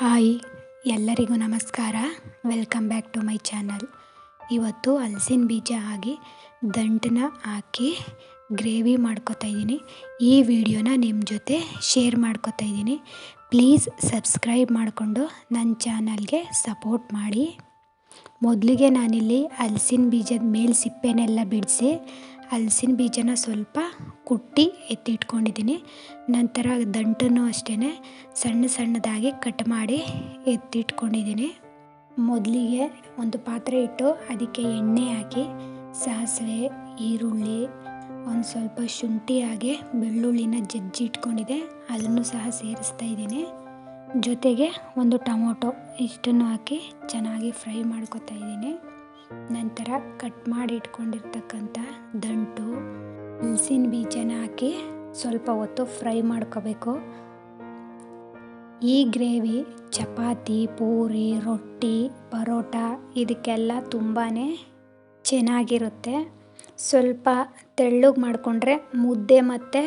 Hi, ಎಲ್ಲರಿಗೂ ನಮಸ್ಕಾರ. Welcome back to my channel ಇವತ್ತು ಹಲಸಿನ ಬೀಜ ಹಾಕಿ ದಂಟನ್ನ ಹಾಕಿ ಗ್ರೇವಿ ಮಾಡ್ಕೋತಾ ಇದ್ದೀನಿ. ಈ ವಿಡಿಯೋನ ನಿಮ್ಮ ಜೊತೆ ಶೇರ್ ಮಾಡ್ಕೋತಾ ಇದ್ದೀನಿ. ಪ್ಲೀಸ್ ಸಬ್ಸ್ಕ್ರೈಬ್ ಮಾಡಿಕೊಂಡು ನನ್ನ ಚಾನಲ್ಗೆ ಸಪೋರ್ಟ್ ಮಾಡಿ. ಮೊದಲಿಗೆ ನಾನಿಲ್ಲಿ ಹಲಸಿನ ಬೀಜದ ಮೇಲೆ ಸಿಪ್ಪೆನೆಲ್ಲ ಬಿಡಿಸಿ ಹಲಸಿನ ಬೀಜನ ಸ್ವಲ್ಪ ಕುಟ್ಟಿ ಎತ್ತಿಟ್ಕೊಂಡಿದ್ದೀನಿ. ನಂತರ ದಂಟನ್ನು ಅಷ್ಟೇ ಸಣ್ಣ ಸಣ್ಣದಾಗಿ ಕಟ್ ಮಾಡಿ ಎತ್ತಿಟ್ಕೊಂಡಿದ್ದೀನಿ. ಮೊದಲಿಗೆ ಒಂದು ಪಾತ್ರೆ ಇಟ್ಟು ಅದಕ್ಕೆ ಎಣ್ಣೆ ಹಾಕಿ, ಸಾಸಿವೆ, ಈರುಳ್ಳಿ, ಒಂದು ಸ್ವಲ್ಪ ಶುಂಠಿ ಹಾಗೆ ಬೆಳ್ಳುಳ್ಳಿನ ಜಜ್ಜಿ ಇಟ್ಕೊಂಡಿದೆ ಅದನ್ನು ಸಹ ಸೇರಿಸ್ತಾ ಇದ್ದೀನಿ. ಜೊತೆಗೆ ಒಂದು ಟೊಮೊಟೊ ಇಷ್ಟನ್ನು ಹಾಕಿ ಚೆನ್ನಾಗಿ ಫ್ರೈ ಮಾಡ್ಕೊತಾ ಇದ್ದೀನಿ. ನಂತರ ಕಟ್ ಮಾಡಿ ಇಟ್ಕೊಂಡಿರ್ತಕ್ಕಂಥ ದಂಟು, ಹಲಸಿನ ಬೀಜನ ಹಾಕಿ ಸ್ವಲ್ಪ ಹೊತ್ತು ಫ್ರೈ ಮಾಡ್ಕೋಬೇಕು. ಈ ಗ್ರೇವಿ, ಚಪಾತಿ, ಪೂರಿ, ರೊಟ್ಟಿ, ಪರೋಟ ಇದಕ್ಕೆಲ್ಲ ತುಂಬಾ ಚೆನ್ನಾಗಿರುತ್ತೆ. ಸ್ವಲ್ಪ ತೆಳ್ಳಗೆ ಮಾಡಿಕೊಂಡ್ರೆ ಮುದ್ದೆ ಮತ್ತು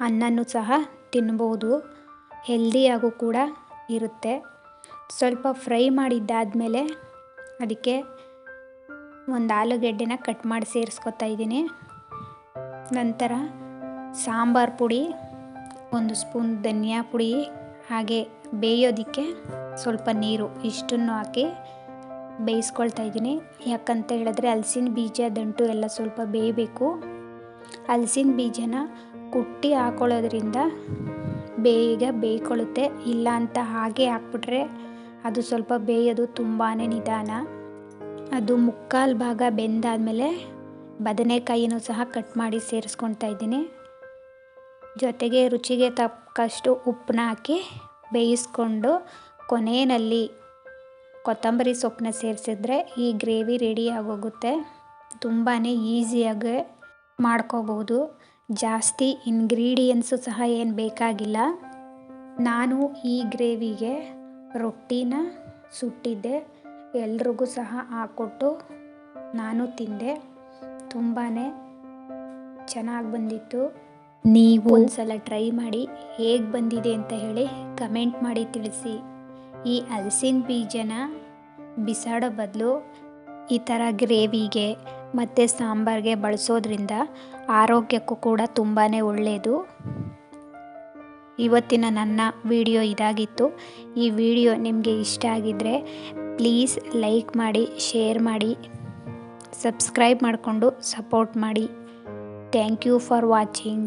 ಅನ್ನನೂ ಸಹ ತಿನ್ಬೋದು. ಹೆಲ್ದಿಯಾಗೂ ಕೂಡ ಇರುತ್ತೆ. ಸ್ವಲ್ಪ ಫ್ರೈ ಮಾಡಿದ್ದಾದಮೇಲೆ ಅದಕ್ಕೆ ಒಂದು ಆಲೂಗೆಡ್ಡೆನ ಕಟ್ ಮಾಡಿ ಸೇರಿಸ್ಕೊತಾ ಇದ್ದೀನಿ. ನಂತರ ಸಾಂಬಾರು ಪುಡಿ, ಒಂದು ಸ್ಪೂನ್ ಧನಿಯಾ ಪುಡಿ, ಹಾಗೆ ಬೇಯೋದಕ್ಕೆ ಸ್ವಲ್ಪ ನೀರು ಇಷ್ಟನ್ನು ಹಾಕಿ ಬೇಯಿಸ್ಕೊಳ್ತಾ ಇದ್ದೀನಿ. ಯಾಕಂತ ಹೇಳಿದ್ರೆ ಹಲಸಿನ ಬೀಜ, ದಂಟು ಎಲ್ಲ ಸ್ವಲ್ಪ ಬೇಯಬೇಕು. ಹಲಸಿನ ಬೀಜನ ಕುಟ್ಟಿ ಹಾಕೊಳ್ಳೋದ್ರಿಂದ ಬೇಗ ಬೇಯ್ಕೊಳ್ಳುತ್ತೆ ಇಲ್ಲ ಅಂತ ಹಾಗೆ ಹಾಕ್ಬಿಟ್ರೆ ಅದು ಸ್ವಲ್ಪ ಬೇಯೋದು ತುಂಬಾ ನಿಧಾನ. ಅದು ಮುಕ್ಕಾಲು ಭಾಗ ಬೆಂದಾದಮೇಲೆ ಬದನೆಕಾಯಿನೂ ಸಹ ಕಟ್ ಮಾಡಿ ಸೇರಿಸ್ಕೊಳ್ತಾ ಇದ್ದೀನಿ. ಜೊತೆಗೆ ರುಚಿಗೆ ತಕ್ಕಷ್ಟು ಉಪ್ಪನ್ನ ಹಾಕಿ ಬೇಯಿಸ್ಕೊಂಡು ಕೊನೆಯಲ್ಲಿ ಕೊತ್ತಂಬರಿ ಸೊಪ್ಪನ್ನ ಸೇರಿಸಿದ್ರೆ ಈ ಗ್ರೇವಿ ರೆಡಿ ಆಗೋಗುತ್ತೆ. ತುಂಬಾ ಈಸಿಯಾಗಿ ಮಾಡ್ಕೋಬೋದು ಜಾಸ್ತಿ ಇಂಗ್ರೀಡಿಯೆಂಟ್ಸು ಸಹ ಏನು ಬೇಕಾಗಿಲ್ಲ. ನಾನು ಈ ಗ್ರೇವಿಗೆ ರೊಟ್ಟಿನ ಸುಟ್ಟಿದ್ದೆ. ಎಲ್ರಿಗೂ ಸಹ ಹಾಕ್ಕೊಟ್ಟು ನಾನು ತಿಂದೆ. ತುಂಬಾ ಚೆನ್ನಾಗಿ ಬಂದಿತ್ತು. ನೀವು ಒಂದ್ಸಲ ಟ್ರೈ ಮಾಡಿ ಹೇಗೆ ಬಂದಿದೆ ಅಂತ ಹೇಳಿ ಕಮೆಂಟ್ ಮಾಡಿ ತಿಳಿಸಿ. ಈ ಹಲಸಿನ ಬೀಜನ ಬಿಸಾಡೋ ಬದಲು ಈ ಥರ ಗ್ರೇವಿಗೆ ಮತ್ತು ಸಾಂಬಾರಿಗೆ ಬಳಸೋದ್ರಿಂದ ಆರೋಗ್ಯಕ್ಕೂ ಕೂಡ ತುಂಬಾ ಒಳ್ಳೆಯದು ಇವತ್ತಿನ ನನ್ನ ವಿಡಿಯೋ ಇದಾಗಿತ್ತು. ಈ ವಿಡಿಯೋ ನಿಮಗೆ ಇಷ್ಟ ಆಗಿದ್ದರೆ ಪ್ಲೀಸ್ ಲೈಕ್ ಮಾಡಿ ಶೇರ್ ಮಾಡಿ ಸಬ್ಸ್ಕ್ರೈಬ್ ಮಾಡಿಕೊಂಡು ಸಪೋರ್ಟ್ ಮಾಡಿ. Thank you for watching.